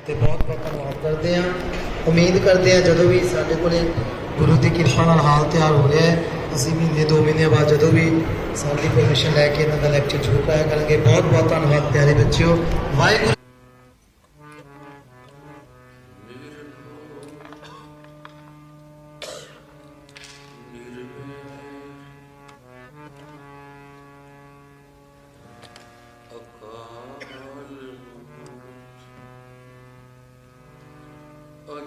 ਤੇ ਬਹੁਤ ਬਹੁਤ ਧੰਨਵਾਦ ਕਰਦੇ ਹਾਂ ਉਮੀਦ ਕਰਦੇ ਹਾਂ ਜਦੋਂ ਵੀ ਸਾਡੇ ਕੋਲੇ ਗੁਰੂ ਦੀ ਕਿਰਪਾ ਨਾਲ ਹਾਲ ਤਿਆਰ ਹੋ ਰਿਹਾ ਹੈ ਅਸੀਂ ਮਹੀਨੇ ਦੋ ਮਹੀਨੇ ਬਾਅਦ ਜਦੋਂ ਵੀ ਸਾਡੀ ਪਰਮਿਸ਼ਨ ਲੈ ਕੇ ਇਹਨਾਂ ਦਾ ਲੈਕਚਰ ਜ਼ਰੂਰ ਕਰਾਇਆ ਕਰਾਂਗੇ ਬਹੁਤ ਬਹੁਤ ਧੰਨਵਾਦ ਪਿਆਰੇ ਬੱਚਿਓ ਵਾਹਿਗੁਰੂ ਵਰਨ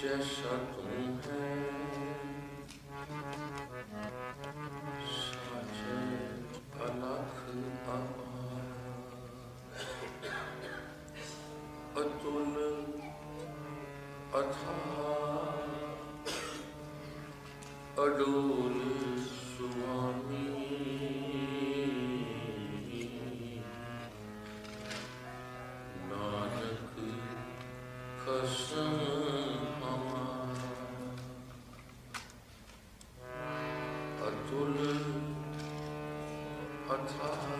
जैसा तुम है। साजे अलख अतुल अथा अडोल स्वामी नानक खसा og træt